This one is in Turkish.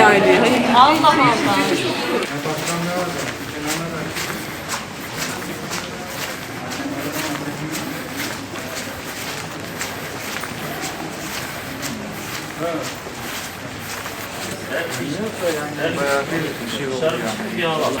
Allah Allah. Bayağı bir şey oldu yani. Bir alalım.